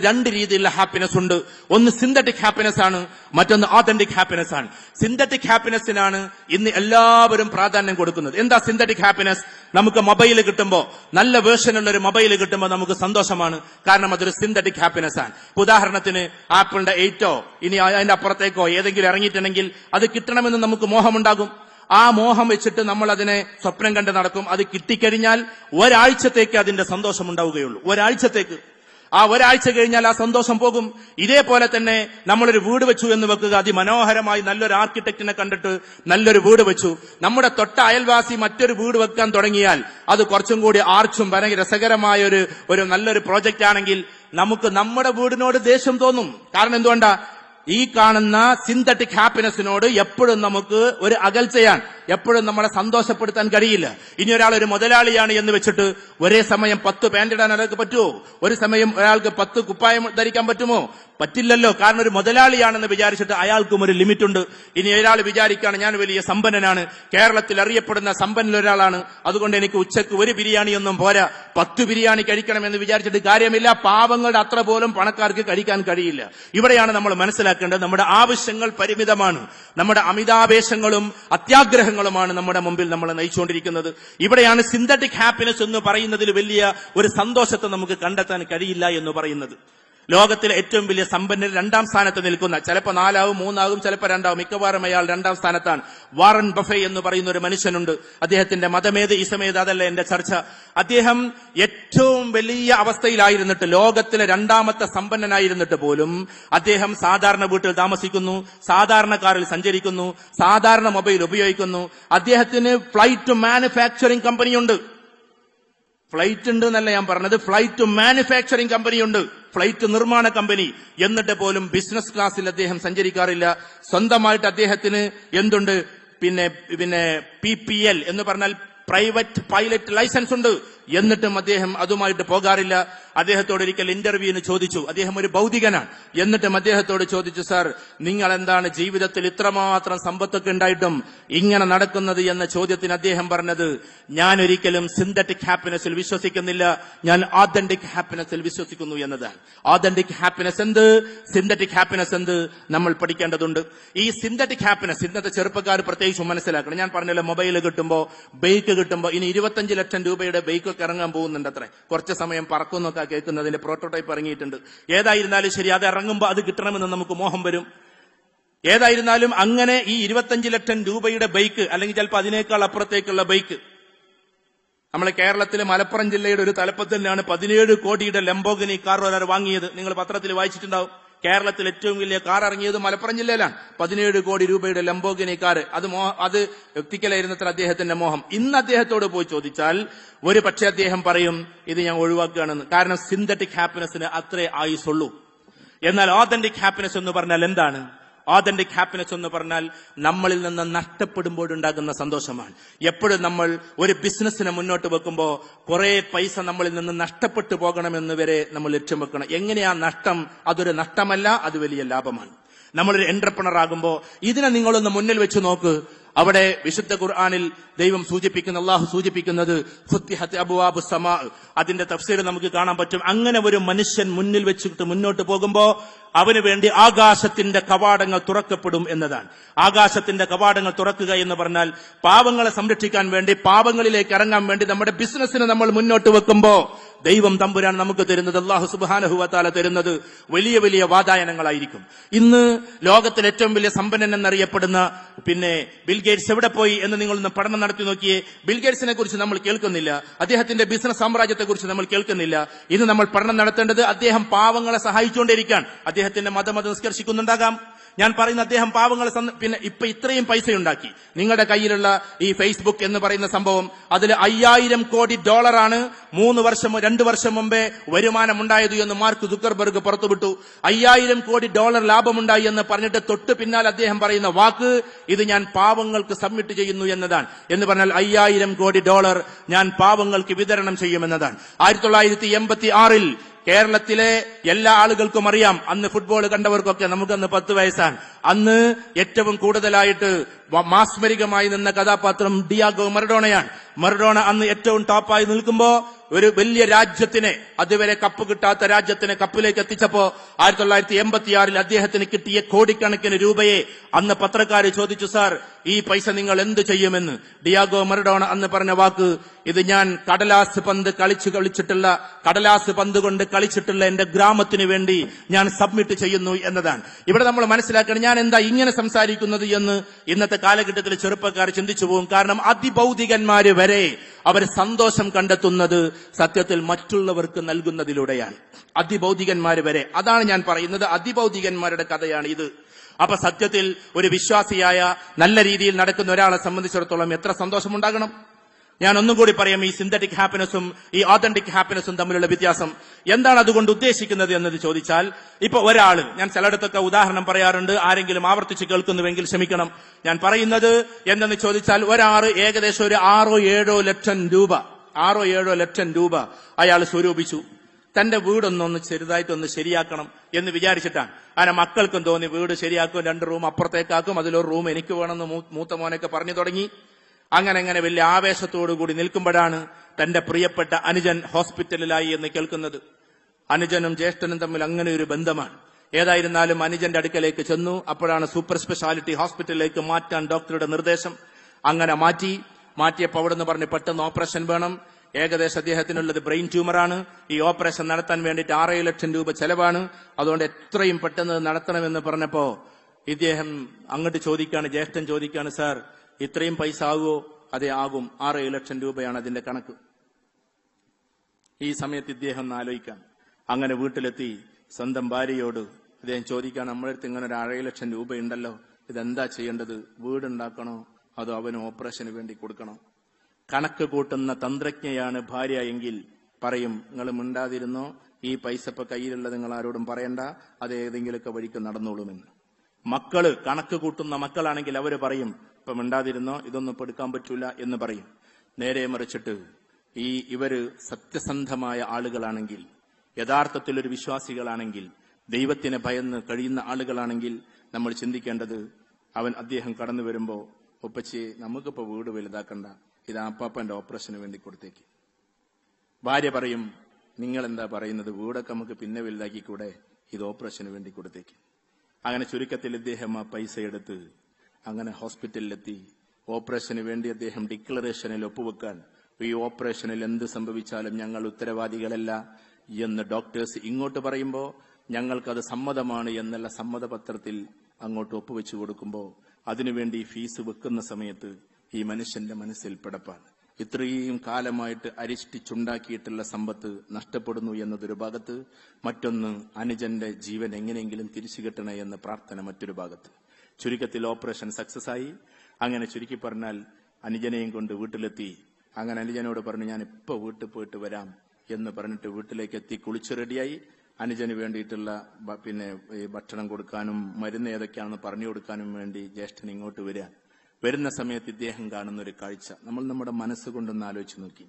രണ്ട് രീതിയിലുള്ള ഹാപ്പിനെസ് ഉണ്ട്. ഒന്ന് സിന്തറ്റിക് ഹാപ്പിനെസ് ആണ് മറ്റൊന്ന് ഓതന്റിക് ഹാപ്പിനെസ് ആണ്. സിന്തറ്റിക് ഹാപ്പിനെസ്സിനാണ് ഇന്ന് എല്ലാവരും പ്രാധാന്യം കൊടുക്കുന്നത്. എന്താ സിന്തറ്റിക് ഹാപ്പിനെസ് നമുക്ക് മൊബൈൽ കിട്ടുമ്പോൾ നല്ല വേർഷനുള്ള ഒരു മൊബൈൽ കിട്ടുമ്പോൾ നമുക്ക് സന്തോഷമാണ്. കാരണം അതൊരു സിന്തറ്റിക് ഹാപ്പിനെസ് ആണ്. ഉദാഹരണത്തിന് ആപ്പിളിന്റെ എയ്റ്റോ ഇനി അതിന്റെ അപ്പുറത്തേക്കോ ഏതെങ്കിലും ഇറങ്ങിയിട്ടുണ്ടെങ്കിൽ അത് കിട്ടണമെന്ന് നമുക്ക് മോഹമുണ്ടാകും. ആ മോഹം വെച്ചിട്ട് നമ്മൾ അതിനെ സ്വപ്നം കണ്ട് നടക്കും. അത് കിട്ടിക്കഴിഞ്ഞാൽ ഒരാഴ്ചത്തേക്ക് അതിന്റെ സന്തോഷം ഉണ്ടാവുകയുള്ളൂ ഒരാഴ്ചത്തേക്ക്. ആ ഒരാഴ്ച കഴിഞ്ഞാൽ ആ സന്തോഷം പോകും. ഇതേപോലെ തന്നെ നമ്മളൊരു വീട് വെച്ചു എന്ന് വെക്കുക അതിമനോഹരമായി നല്ലൊരു ആർക്കിടെക്റ്റിനെ കണ്ടിട്ട് നല്ലൊരു വീട് വെച്ചു. നമ്മുടെ തൊട്ട അയൽവാസി മറ്റൊരു വീട് വെക്കാൻ തുടങ്ങിയാൽ അത് കുറച്ചും കൂടി ആർച്ചും ഭയങ്കര രസകരമായ ഒരു ഒരു നല്ലൊരു പ്രോജക്റ്റ് ആണെങ്കിൽ നമുക്ക് നമ്മുടെ വീടിനോട് ദേഷ്യം തോന്നും. കാരണം എന്തുകൊണ്ടാ? ഈ കാണുന്ന സിന്തറ്റിക് ഹാപ്പിനെസിനോട് എപ്പോഴും നമുക്ക് ഒരു അകൽച്ചയാണ്. എപ്പോഴും നമ്മളെ സന്തോഷപ്പെടുത്താൻ കഴിയില്ല. ഇനി ഒരാൾ ഒരു മുതലാളിയാണ് എന്ന് വെച്ചിട്ട് ഒരേ സമയം പത്ത് പാന്റ് ഇടാൻ ഒരാൾക്ക് പറ്റുമോ? ഒരു സമയം ഒരാൾക്ക് പത്ത് കുപ്പായം ധരിക്കാൻ പറ്റുമോ? പറ്റില്ലല്ലോ. കാരണം ഒരു മുതലാളിയാണെന്ന് വിചാരിച്ചിട്ട് അയാൾക്കും ഒരു ലിമിറ്റ് ഉണ്ട് ഇനി ഒരാൾ വിചാരിക്കുകയാണ് ഞാൻ വലിയ സമ്പന്നനാണ്. കേരളത്തിൽ അറിയപ്പെടുന്ന സമ്പന്നൽ ഒരാളാണ്. അതുകൊണ്ട് എനിക്ക് ഉച്ചയ്ക്ക് ഒരു ബിരിയാണി ഒന്നും പോരാ. പത്ത് ബിരിയാണി കഴിക്കണം എന്ന് വിചാരിച്ചിട്ട് കാര്യമില്ല. പാവങ്ങളുടെ അത്ര പോലും പണക്കാർക്ക് കഴിക്കാൻ കഴിയില്ല. ഇവിടെയാണ് നമ്മൾ മനസ്സിലാക്കേണ്ടത്. നമ്മുടെ ആവശ്യങ്ങൾ പരിമിതമാണ്. നമ്മുടെ അമിതാവേശങ്ങളും അത്യാഗ്രഹങ്ങളുമാണ് നമ്മുടെ മുമ്പിൽ നമ്മളെ നയിച്ചുകൊണ്ടിരിക്കുന്നത്. ഇവിടെയാണ് സിന്തറ്റിക് ഹാപ്പിനെസ് എന്ന് പറയുന്നതിൽ വലിയ ഒരു സന്തോഷത്തെ നമുക്ക് കണ്ടെത്താൻ കഴിയില്ല എന്ന് പറയുന്നത്. ലോകത്തിലെ ഏറ്റവും വലിയ സമ്പന്നർ രണ്ടാം സ്ഥാനത്ത് നിൽക്കുന്ന ചിലപ്പോൾ നാലാവും മൂന്നാവും ചിലപ്പോൾ രണ്ടാവും മിക്കവാറും അയാൾ രണ്ടാം സ്ഥാനത്താണ്. വാറൻ ബഫെ എന്ന് പറയുന്ന ഒരു മനുഷ്യനുണ്ട്. അദ്ദേഹത്തിന്റെ മതമേത് ഇസമേത് അതല്ല എന്റെ ചർച്ച. അദ്ദേഹം ഏറ്റവും വലിയ അവസ്ഥയിലായിരുന്നിട്ട് ലോകത്തിലെ രണ്ടാമത്തെ സമ്പന്നനായിരുന്നിട്ട് പോലും അദ്ദേഹം സാധാരണ വീട്ടിൽ താമസിക്കുന്നു സാധാരണ കാറിൽ സഞ്ചരിക്കുന്നു സാധാരണ മൊബൈൽ ഉപയോഗിക്കുന്നു. അദ്ദേഹത്തിന് ഫ്ലൈറ്റ് മാനുഫാക്ചറിംഗ് കമ്പനിയുണ്ട്. ഫ്ലൈറ്റ് ഉണ്ട് എന്നല്ല ഞാൻ പറഞ്ഞത്. ഫ്ലൈറ്റ് മാനുഫാക്ചറിംഗ് കമ്പനിയുണ്ട് ഫ്ലൈറ്റ് നിർമ്മാണ കമ്പനി എന്നിട്ട് പോലും ബിസിനസ് ക്ലാസ്സിൽ അദ്ദേഹം സഞ്ചരിക്കാറില്ല. സ്വന്തമായിട്ട് അദ്ദേഹത്തിന് എന്തുണ്ട്? പിന്നെ പിന്നെ പി പി എൽ എന്ന് പറഞ്ഞാൽ പ്രൈവറ്റ് പൈലറ്റ് ലൈസൻസ് ഉണ്ട്. എന്നിട്ടും അദ്ദേഹം അതുമായിട്ട് പോകാറില്ല. അദ്ദേഹത്തോട് ഒരിക്കൽ ഇന്റർവ്യൂവിന് ചോദിച്ചു. അദ്ദേഹം ഒരു ഭൗതികനാണ് എന്നിട്ടും അദ്ദേഹത്തോട് ചോദിച്ചു സർ നിങ്ങൾ എന്താണ് ജീവിതത്തിൽ ഇത്രമാത്രം സമ്പത്തൊക്കെ ഉണ്ടായിട്ടും ഇങ്ങനെ നടക്കുന്നത്? എന്ന ചോദ്യത്തിന് അദ്ദേഹം പറഞ്ഞത് ഞാൻ ഒരിക്കലും സിന്തറ്റിക് ഹാപ്പിനെസ്സിൽ വിശ്വസിക്കുന്നില്ല. ഞാൻ ആതന്റിക് ഹാപ്പിനെസ്സിൽ വിശ്വസിക്കുന്നു എന്നതാണ്. ആതന്റിക് ഹാപ്പിനെസ് എന്ത്? സിന്തറ്റിക് ഹാപ്പിനെസ് എന്ത്? നമ്മൾ പഠിക്കേണ്ടതുണ്ട്. ഈ സിന്തറ്റിക് ഹാപ്പിനെസ് ഇന്നത്തെ ചെറുപ്പക്കാർ പ്രത്യേകിച്ചും മനസ്സിലാക്കണം. ഞാൻ പറഞ്ഞല്ലോ മൊബൈൽ കിട്ടുമ്പോൾ ബൈക്ക് കിട്ടുമ്പോൾ ഇനി ഇരുപത്തഞ്ച് ലക്ഷം രൂപയുടെ ബൈക്കൊക്കെ ഇറങ്ങാൻ പോകുന്നുണ്ട് അത്രേ കുറച്ച് സമയം പറക്കുന്നൊക്കെ കേൾക്കുന്നതിന്റെ പ്രോട്ടോടൈപ്പ് ഇറങ്ങിയിട്ടുണ്ട്. ഏതായിരുന്നാലും ശരി അത് ഇറങ്ങുമ്പോൾ അത് കിട്ടണമെന്ന് നമുക്ക് മോഹം വരും. ഏതായിരുന്നാലും അങ്ങനെ ഈ ഇരുപത്തഞ്ച് ലക്ഷം രൂപയുടെ ബൈക്ക് അല്ലെങ്കിൽ ചിലപ്പോൾ അതിനേക്കാൾ അപ്പുറത്തേക്കുള്ള ബൈക്ക് നമ്മളെ കേരളത്തിലെ മലപ്പുറം ജില്ലയുടെ ഒരു തലപ്പത്തിലാണ് പതിനേഴ് കോടിയുടെ ലംബോഗിനി കാർ ഒരാൾ വാങ്ങിയത്. നിങ്ങൾ പത്രത്തിൽ വായിച്ചിട്ടുണ്ടാവും. കേരളത്തിൽ ഏറ്റവും വലിയ കാർ ഇറങ്ങിയത് മലപ്പുറം ജില്ലയിലാണ്. പതിനേഴ് കോടി രൂപയുടെ ലംബോഗിനി കാർ അത് അത് വ്യക്തിക്കലായിരുന്നത്ര അദ്ദേഹത്തിന്റെ മോഹം. ഇന്ന് അദ്ദേഹത്തോട് പോയി ചോദിച്ചാൽ ഒരു പക്ഷേ അദ്ദേഹം പറയും ഇത് ഞാൻ ഒഴിവാക്കുകയാണെന്ന്. കാരണം സിന്തറ്റിക് ഹാപ്പിനെസ്സിന് അത്രേ ആയുസുള്ളൂ എന്നാൽ ഓതന്റിക് ഹാപ്പിനെസ് എന്ന് പറഞ്ഞാൽ എന്താണ്? ഓതന്റിക് ഹാപ്പിനെസ് എന്ന് പറഞ്ഞാൽ നമ്മളിൽ നിന്ന് നഷ്ടപ്പെടുമ്പോഴുണ്ടാകുന്ന സന്തോഷമാണ്. എപ്പോഴും നമ്മൾ ഒരു ബിസിനസ്സിനെ മുന്നോട്ട് വെക്കുമ്പോൾ കുറെ പൈസ നമ്മളിൽ നിന്ന് നഷ്ടപ്പെട്ടു പോകണമെന്ന് വരെ നമ്മൾ ലക്ഷ്യം വെക്കണം. എങ്ങനെയാ നഷ്ടം? അതൊരു നഷ്ടമല്ല അത് വലിയ ലാഭമാണ്. നമ്മളൊരു എന്റർപ്രണർ ആകുമ്പോൾ ഇതിനെ നിങ്ങളൊന്ന് മുന്നിൽ വെച്ച് നോക്ക്. അവിടെ വിശുദ്ധ ഖുർആാനിൽ ദൈവം സൂചിപ്പിക്കുന്ന അള്ളാഹു സൂചിപ്പിക്കുന്നത് അതിന്റെ തഫ്സീർ നമുക്ക് കാണാൻ പറ്റും. അങ്ങനെ ഒരു മനുഷ്യൻ മുന്നിൽ വെച്ചിട്ട് മുന്നോട്ട് പോകുമ്പോൾ അവന് വേണ്ടി ആകാശത്തിന്റെ കവാടങ്ങൾ തുറക്കപ്പെടും എന്നതാണ്. ആകാശത്തിന്റെ കവാടങ്ങൾ തുറക്കുക എന്ന് പറഞ്ഞാൽ പാവങ്ങളെ സംരക്ഷിക്കാൻ വേണ്ടി പാവങ്ങളിലേക്ക് ഇറങ്ങാൻ വേണ്ടി നമ്മുടെ ബിസിനസ്സിനെ നമ്മൾ മുന്നോട്ട് വെക്കുമ്പോ ദൈവം തമ്പുരാൻ നമുക്ക് തരുന്നത് അള്ളാഹു സുബാനഹുവത്താല തരുന്നത് വലിയ വലിയ വാതായനങ്ങളായിരിക്കും. ഇന്ന് ലോകത്തിൽ ഏറ്റവും വലിയ സമ്പന്നൻ എന്നറിയപ്പെടുന്ന പിന്നെ ബിൽഗേറ്റ്സ് എവിടെ പോയി എന്ന് നിങ്ങളൊന്ന് പഠനം നടത്തി നോക്കിയേ. ബിൽഗേറ്റ്സിനെ കുറിച്ച് നമ്മൾ കേൾക്കുന്നില്ല. അദ്ദേഹത്തിന്റെ ബിസിനസ് സാമ്രാജ്യത്തെ കുറിച്ച് നമ്മൾ കേൾക്കുന്നില്ല. ഇന്ന് നമ്മൾ പഠനം നടത്തേണ്ടത് അദ്ദേഹം പാവങ്ങളെ സഹായിച്ചുകൊണ്ടിരിക്കാൻ അദ്ദേഹത്തിന്റെ മതം അത് നിഷ്കർഷിക്കുന്നുണ്ടാകാം ഞാൻ പറയുന്ന അദ്ദേഹം പാവങ്ങളെ പിന്നെ ഇപ്പൊ ഇത്രയും പൈസ ഉണ്ടാക്കി നിങ്ങളുടെ കയ്യിലുള്ള ഈ ഫേസ്ബുക്ക് എന്ന് പറയുന്ന സംഭവം അതിൽ അയ്യായിരം കോടി ഡോളറാണ് മൂന്ന് വർഷം രണ്ടു വർഷം മുമ്പേ വരുമാനമുണ്ടായത് എന്ന് മാർക്ക് ദുക്കർബർഗ് പുറത്തുവിട്ടു. അയ്യായിരം കോടി ഡോളർ ലാഭമുണ്ടായി എന്ന് പറഞ്ഞിട്ട് തൊട്ട് പിന്നാലെ അദ്ദേഹം പറയുന്ന വാക്ക് ഇത് ഞാൻ പാവങ്ങൾക്ക് സബ്മിറ്റ് ചെയ്യുന്നു എന്നതാണ്. എന്ന് പറഞ്ഞാൽ അയ്യായിരം കോടി ഡോളർ ഞാൻ പാവങ്ങൾക്ക് വിതരണം ചെയ്യുമെന്നതാണ്. ആയിരത്തി തൊള്ളായിരത്തി എൺപത്തി ആറിൽ കേരളത്തിലെ എല്ലാ ആളുകൾക്കും അറിയാം. അന്ന് ഫുട്ബോൾ കണ്ടവർക്കൊക്കെ നമുക്കന്ന് പത്ത് വയസ്സാണ്. അന്ന് ഏറ്റവും കൂടുതലായിട്ട് മാസ്മരികമായി നിന്ന കഥാപാത്രം ഡിയാഗോ മറഡോണയാണ്. മറഡോണ അന്ന് ഏറ്റവും ടോപ്പായി നിൽക്കുമ്പോ ഒരു വലിയ രാജ്യത്തിനെ അതുവരെ കപ്പ് കിട്ടാത്ത രാജ്യത്തിനെ കപ്പിലേക്ക് എത്തിച്ചപ്പോ ആയിരത്തി തൊള്ളായിരത്തി എൺപത്തിയാറിൽ അദ്ദേഹത്തിന് കിട്ടിയ കോടിക്കണക്കിന് രൂപയെ അന്ന് പത്രക്കാര് ചോദിച്ചു സാർ ഈ പൈസ നിങ്ങൾ എന്ത് ചെയ്യുമെന്ന്? ഡിയാഗോ മറഡോണ അന്ന് പറഞ്ഞ വാക്ക് ഇത് ഞാൻ കടലാസ് പന്ത് കളിച്ചു കളിച്ചിട്ടുള്ള കടലാസ് പന്ത് കൊണ്ട് കളിച്ചിട്ടുള്ള എന്റെ ഗ്രാമത്തിന് വേണ്ടി ഞാൻ സബ്മിറ്റ് ചെയ്യുന്നു എന്നതാണ്. ഇവിടെ നമ്മൾ മനസ്സിലാക്കണം ഞാൻ എന്താ ഇങ്ങനെ സംസാരിക്കുന്നത് എന്ന് ഇന്നത്തെ കാലഘട്ടത്തിൽ ചെറുപ്പക്കാർ ചിന്തിച്ചു പോകും. കാരണം അതിഭൗതികന്മാര് വരെ അവർ സന്തോഷം കണ്ടെത്തുന്നത് സത്യത്തിൽ മറ്റുള്ളവർക്ക് നൽകുന്നതിലൂടെയാണ്. അതിഭൗതികന്മാര് വരെ. അതാണ് ഞാൻ പറയുന്നത്. അതിഭൗതികന്മാരുടെ കഥയാണ് ഇത്. അപ്പൊ സത്യത്തിൽ ഒരു വിശ്വാസിയായ നല്ല രീതിയിൽ നടക്കുന്ന ഒരാളെ സംബന്ധിച്ചിടത്തോളം എത്ര സന്തോഷമുണ്ടാകണം? ഞാൻ ഒന്നും കൂടി പറയാം ഈ സിന്തറ്റിക് ഹാപ്പിനെസും ഈ ഓതന്റിക് ഹാപ്പിനെസും തമ്മിലുള്ള വ്യത്യാസം. എന്താണ് അതുകൊണ്ട് ഉദ്ദേശിക്കുന്നത് എന്നത് ചോദിച്ചാൽ ഇപ്പൊ ഒരാൾ ഞാൻ ചിലയിടത്തൊക്കെ ഉദാഹരണം പറയാറുണ്ട് ആരെങ്കിലും ആവർത്തിച്ച് കേൾക്കുന്നുവെങ്കിൽ ക്ഷമിക്കണം. ഞാൻ പറയുന്നത് എന്തെന്ന് ചോദിച്ചാൽ ഒരാൾ ഏകദേശം ഒരു ആറോ ഏഴോ ലക്ഷം രൂപ ആറോ ഏഴോ ലക്ഷം രൂപ അയാൾ സ്വരൂപിച്ചു. തന്റെ വീടൊന്നൊന്ന് ചെറുതായിട്ടൊന്ന് ശരിയാക്കണം എന്ന് വിചാരിച്ചിട്ടാണ്. അങ്ങനെ മക്കൾക്കും തോന്നി വീട് ശരിയാക്കും രണ്ട് റൂം അപ്പുറത്തേക്കാക്കും അതിലൊരു റൂം എനിക്ക് വേണമെന്ന് മൂത്ത മോനൊക്കെ പറഞ്ഞു തുടങ്ങി. അങ്ങനെ അങ്ങനെ വലിയ ആവേശത്തോടു കൂടി നിൽക്കുമ്പോഴാണ് തന്റെ പ്രിയപ്പെട്ട അനുജൻ ഹോസ്പിറ്റലിലായി എന്ന് കേൾക്കുന്നത്. അനുജനും ജ്യേഷ്ഠനും തമ്മിൽ അങ്ങനെ ഒരു ബന്ധമാണ്. ഏതായിരുന്നാലും അനുജന്റെ അടുക്കലേക്ക് ചെന്നു അപ്പോഴാണ് സൂപ്പർ സ്പെഷ്യാലിറ്റി ഹോസ്പിറ്റലിലേക്ക് മാറ്റാൻ ഡോക്ടറുടെ നിർദ്ദേശം. അങ്ങനെ മാറ്റി മാറ്റിയപ്പോൾ അവിടെ നിന്ന് പറഞ്ഞ് പെട്ടെന്ന് ഓപ്പറേഷൻ വേണം. ഏകദേശം അദ്ദേഹത്തിനുള്ളത് ബ്രെയിൻ ട്യൂമറാണ്. ഈ ഓപ്പറേഷൻ നടത്താൻ വേണ്ടിയിട്ട് ആറേഴ് ലക്ഷം രൂപ ചെലവാണ്. അതുകൊണ്ട് എത്രയും പെട്ടെന്ന് നടത്തണമെന്ന് പറഞ്ഞപ്പോ ഇദ്ദേഹം അങ്ങോട്ട് ചോദിക്കാണ് ജ്യേഷ്ഠൻ ചോദിക്കാണ് സാർ ഇത്രയും പൈസ ആകുമോ അതെ ആകും. ആറേഴ് ലക്ഷം രൂപയാണ് അതിന്റെ കണക്ക്. ഈ സമയത്ത് ഇദ്ദേഹം ഒന്ന് ആലോചിക്കാം. അങ്ങനെ വീട്ടിലെത്തി സ്വന്തം ഭാര്യയോട് അദ്ദേഹം ചോദിക്കാൻ നമ്മുടെ അടുത്ത് ഇങ്ങനെ ഒരു അഴേ ലക്ഷം രൂപയുണ്ടല്ലോ. ഇതെന്താ ചെയ്യേണ്ടത്? വീടുണ്ടാക്കണോ? അതോ അവന് ഓപ്പറേഷന് വേണ്ടി കൊടുക്കണോ? കണക്ക് കൂട്ടുന്ന തന്ത്രജ്ഞയാണ് ഭാര്യ എങ്കിൽ പറയും നിങ്ങൾ മിണ്ടാതിരുന്നോ? ഈ പൈസ ഇപ്പൊ കയ്യിലുള്ളത് നിങ്ങൾ ആരോടും പറയണ്ട. അത് ഏതെങ്കിലുമൊക്കെ വഴിക്ക് നടന്നോളുമെന്ന് മക്കൾ കണക്ക് കൂട്ടുന്ന മക്കളാണെങ്കിൽ അവർ പറയും ഇപ്പൊ മിണ്ടാതിരുന്നോ ഇതൊന്നും ഇപ്പം എടുക്കാൻ പറ്റൂല എന്ന് പറയും. നേരെ മറിച്ചിട്ട് ഈ ഇവർ സത്യസന്ധമായ ആളുകളാണെങ്കിൽ യഥാർത്ഥത്തിൽ ഒരു വിശ്വാസികളാണെങ്കിൽ ദൈവത്തിനെ ഭയന്ന് കഴിയുന്ന ആളുകളാണെങ്കിൽ നമ്മൾ ചിന്തിക്കേണ്ടത് അവൻ അദ്ദേഹം കടന്നു വരുമ്പോൾ ഒപ്പച്ചി നമുക്കിപ്പോ വീട് വലുതാക്കണ്ട. ഇത് അപ്പാപ്പന്റെ ഓപ്പറേഷന് വേണ്ടി കൊടുത്തേക്ക്. ഭാര്യ പറയും നിങ്ങൾ എന്താ പറയുന്നത്? വീടൊക്കെ നമുക്ക് പിന്നെ വലുതാക്കിക്കൂടെ? ഇത് ഓപ്പറേഷന് വേണ്ടി കൊടുത്തേക്ക്. അങ്ങനെ ചുരുക്കത്തിൽ ഇദ്ദേഹം ആ പൈസ എടുത്ത് അങ്ങനെ ഹോസ്പിറ്റലിലെത്തി. ഓപ്പറേഷന് വേണ്ടി അദ്ദേഹം ഡിക്ലറേഷനിൽ ഒപ്പുവെക്കാൻ. ഈ ഓപ്പറേഷനിൽ എന്ത് സംഭവിച്ചാലും ഞങ്ങൾ ഉത്തരവാദികളല്ല എന്ന് ഡോക്ടേഴ്സ് ഇങ്ങോട്ട് പറയുമ്പോൾ ഞങ്ങൾക്കത് സമ്മതമാണ് എന്നുള്ള സമ്മതപത്രത്തിൽ അങ്ങോട്ട് ഒപ്പുവെച്ചു കൊടുക്കുമ്പോൾ അതിനുവേണ്ടി ഫീസ് വെക്കുന്ന സമയത്ത് ഈ മനുഷ്യന്റെ മനസ്സിൽ പിടപ്പാണ് ഇത്രയും കാലമായിട്ട് അരിഷ്ടിച്ചുണ്ടാക്കിയിട്ടുള്ള സമ്പത്ത് നഷ്ടപ്പെടുന്നു എന്നതൊരു ഭാഗത്ത് മറ്റൊന്ന് അനുജന്റെ ജീവൻ എങ്ങനെയെങ്കിലും തിരിച്ചു കിട്ടണേ എന്ന പ്രാർത്ഥന മറ്റൊരു ഭാഗത്ത്. ചുരുക്കത്തിൽ ഓപ്പറേഷൻ സക്സസ് ആയി അങ്ങനെ ചുരുക്കി പറഞ്ഞാൽ അനുജനെയും കൊണ്ട് വീട്ടിലെത്തി. അങ്ങനെ അനുജനോട് പറഞ്ഞു ഞാൻ ഇപ്പൊ വീട്ടിൽ പോയിട്ട് വരാം എന്ന് പറഞ്ഞിട്ട് വീട്ടിലേക്ക് എത്തി കുളിച്ച് റെഡിയായി. അനുജന് വേണ്ടിയിട്ടുള്ള പിന്നെ ഭക്ഷണം കൊടുക്കാനും മരുന്ന് ഏതൊക്കെയാണെന്ന് പറഞ്ഞു കൊടുക്കാനും വേണ്ടി ജ്യേഷ്ഠൻ ഇങ്ങോട്ട് വരിക വരുന്ന സമയത്ത് ഇദ്ദേഹം കാണുന്ന ഒരു കാഴ്ച. നമ്മൾ നമ്മുടെ മനസ്സുകൊണ്ടൊന്ന് ആലോചിച്ച് നോക്കി.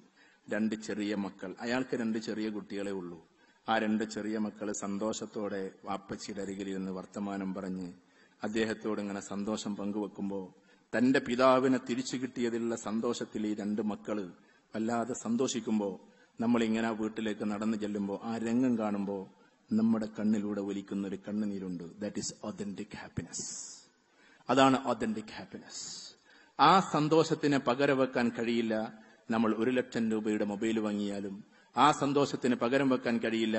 രണ്ട് ചെറിയ മക്കൾ. അയാൾക്ക് രണ്ട് ചെറിയ കുട്ടികളെ ഉള്ളൂ. ആ രണ്ട് ചെറിയ മക്കൾ സന്തോഷത്തോടെ വാപ്പച്ചിയുടെ അരികിലിരുന്ന് വർത്തമാനം പറഞ്ഞ് അദ്ദേഹത്തോട് ഇങ്ങനെ സന്തോഷം പങ്കുവെക്കുമ്പോൾ തന്റെ പിതാവിനെ തിരിച്ചു കിട്ടിയതിലുള്ള സന്തോഷത്തിൽ ഈ രണ്ട് മക്കൾ വല്ലാതെ സന്തോഷിക്കുമ്പോൾ നമ്മൾ ഇങ്ങനെ വീട്ടിലേക്ക് നടന്നു ചെല്ലുമ്പോൾ ആ രംഗം കാണുമ്പോൾ നമ്മുടെ കണ്ണിലൂടെ ഒലിക്കുന്ന ഒരു കണ്ണുനീരുണ്ട്. ദാറ്റ് ഈസ് ഒതന്റിക് ഹാപ്പിനെസ് അതാണ് ഒതന്റിക് ഹാപ്പിനെസ് ആ സന്തോഷത്തിന് പകരം വെക്കാൻ കഴിയില്ല നമ്മൾ ഒരു ലക്ഷം രൂപയുടെ മൊബൈൽ വാങ്ങിയാലും ആ സന്തോഷത്തിന് പകരം വെക്കാൻ കഴിയില്ല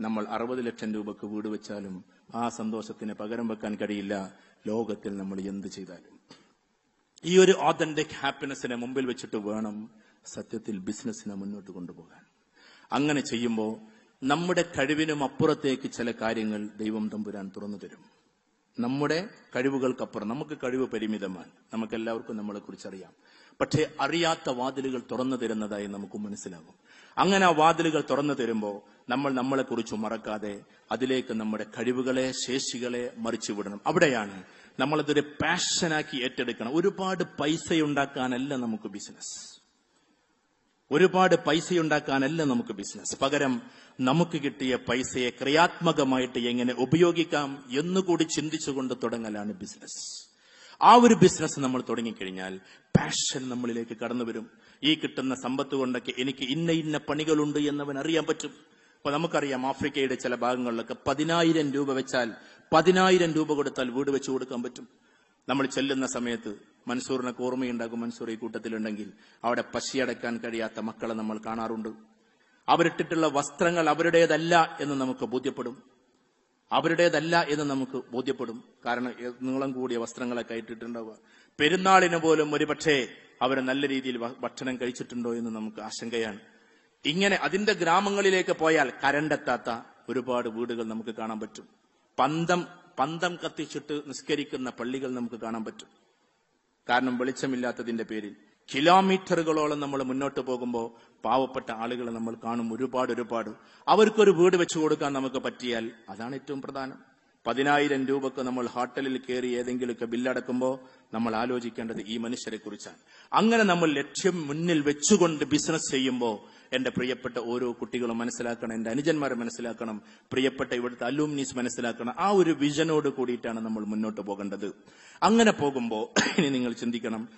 നമ്മൾ അറുപത് ലക്ഷം രൂപക്ക് വീട് വെച്ചാലും ആ സന്തോഷത്തിന് പകരം വെക്കാൻ കഴിയില്ല. ലോകത്തിൽ നമ്മൾ എന്ത് ചെയ്താലും. ഈ ഒരു ഓതന്റിക് ഹാപ്പിനെസ്സിനെ മുമ്പിൽ വെച്ചിട്ട് വേണം സത്യത്തിൽ ബിസിനസ്സിനെ മുന്നോട്ട് കൊണ്ടുപോകാൻ. അങ്ങനെ ചെയ്യുമ്പോൾ നമ്മുടെ കഴിവിനും അപ്പുറത്തേക്ക് ചില കാര്യങ്ങൾ ദൈവം തമ്പുരാൻ തുറന്നു തരും. നമ്മുടെ കഴിവുകൾക്കപ്പുറം നമുക്ക് കഴിവ് പരിമിതമാണ്. നമുക്ക് എല്ലാവർക്കും നമ്മളെ കുറിച്ച് അറിയാം പക്ഷേ അറിയാത്ത വാതിലുകൾ തുറന്നു തരുന്നതായി നമുക്ക് മനസ്സിലാകും. അങ്ങനെ ആ വാതിലുകൾ തുറന്നു തരുമ്പോൾ നമ്മൾ നമ്മളെ കുറിച്ച് മറക്കാതെ അതിലേക്ക് നമ്മുടെ കഴിവുകളെ ശേഷികളെ മറിച്ചു വിടണം. അവിടെയാണ് നമ്മളതൊരു പാഷനാക്കി ഏറ്റെടുക്കണം. ഒരുപാട് പൈസ ഉണ്ടാക്കാനല്ല നമുക്ക് ബിസിനസ് ഒരുപാട് പൈസ ഉണ്ടാക്കാനല്ല നമുക്ക് ബിസിനസ് പകരം നമുക്ക് കിട്ടിയ പൈസയെ ക്രിയാത്മകമായിട്ട് എങ്ങനെ ഉപയോഗിക്കാം എന്നുകൂടി ചിന്തിച്ചുകൊണ്ട് തുടങ്ങലാണ് ബിസിനസ് ആ ഒരു ബിസിനസ് നമ്മൾ തുടങ്ങിക്കഴിഞ്ഞാൽ പാഷൻ നമ്മളിലേക്ക് കടന്നു വരും ഈ കിട്ടുന്ന സമ്പത്ത് കൊണ്ടൊക്കെ എനിക്ക് ഇന്ന ഇന്ന പണികളുണ്ട് എന്നവൻ അറിയാൻ പറ്റും. അപ്പൊ നമുക്കറിയാം ആഫ്രിക്കയുടെ ചില ഭാഗങ്ങളിലൊക്കെ പതിനായിരം രൂപ വെച്ചാൽ പതിനായിരം രൂപ കൊടുത്താൽ വീട് വെച്ചു കൊടുക്കാൻ പറ്റും. നമ്മൾ ചെല്ലുന്ന സമയത്ത് മൻസൂറിനെ ഓർമ്മയുണ്ടാകും മൻസൂർ ഈ കൂട്ടത്തിലുണ്ടെങ്കിൽ. അവിടെ പശിയടക്കാൻ കഴിയാത്ത മക്കളെ നമ്മൾ കാണാറുണ്ട്. അവരിട്ടിട്ടുള്ള വസ്ത്രങ്ങൾ അവരുടേതല്ല എന്ന് നമുക്ക് ബോധ്യപ്പെടും. അവരുടേതല്ല എന്ന് നമുക്ക് ബോധ്യപ്പെടും. കാരണം നീളം കൂടിയ വസ്ത്രങ്ങളൊക്കെ ഇട്ടിട്ടുണ്ടാവുക. പെരുന്നാളിന് പോലും ഒരുപക്ഷെ അവർ നല്ല രീതിയിൽ ഭക്ഷണം കഴിച്ചിട്ടുണ്ടോ എന്ന് നമുക്ക് ആശങ്കയാണ്. ഇങ്ങനെ അതിന്റെ ഗ്രാമങ്ങളിലേക്ക് പോയാൽ കരണ്ടെത്താത്ത ഒരുപാട് വീടുകൾ നമുക്ക് കാണാൻ പറ്റും. പന്തം പന്തം കത്തിച്ചിട്ട് നിസ്കരിക്കുന്ന പള്ളികൾ നമുക്ക് കാണാൻ പറ്റും. കാരണം വെളിച്ചമില്ലാത്തതിന്റെ പേരിൽ. കിലോമീറ്ററുകളോളം നമ്മൾ മുന്നോട്ട് പോകുമ്പോൾ പാവപ്പെട്ട ആളുകളെ നമ്മൾ കാണും ഒരുപാട് ഒരുപാട്. അവർക്കൊരു വീട് വെച്ചു കൊടുക്കാൻ നമുക്ക് പറ്റിയാൽ അതാണ് ഏറ്റവും പ്രധാനം. പതിനായിരം രൂപക്ക് നമ്മൾ ഹോട്ടലിൽ കയറി ഏതെങ്കിലുമൊക്കെ ബില്ലടക്കുമ്പോൾ നമ്മൾ ആലോചിക്കേണ്ടത് ഈ മനുഷ്യരെ കുറിച്ചാണ് അങ്ങനെ നമ്മൾ ലക്ഷ്യം മുന്നിൽ വെച്ചുകൊണ്ട് ബിസിനസ് ചെയ്യുമ്പോൾ എന്റെ പ്രിയപ്പെട്ട ഓരോ കുട്ടികളും മനസ്സിലാക്കണം എന്റെ അനുജന്മാരെ മനസ്സിലാക്കണം പ്രിയപ്പെട്ട ഇവിടുത്തെ അലൂമിനീസ് മനസ്സിലാക്കണം. ആ ഒരു വിഷനോട് കൂടിയിട്ടാണ് നമ്മൾ മുന്നോട്ട് പോകേണ്ടത്. അങ്ങനെ പോകുമ്പോൾ ഇനി നിങ്ങൾ ചിന്തിക്കണം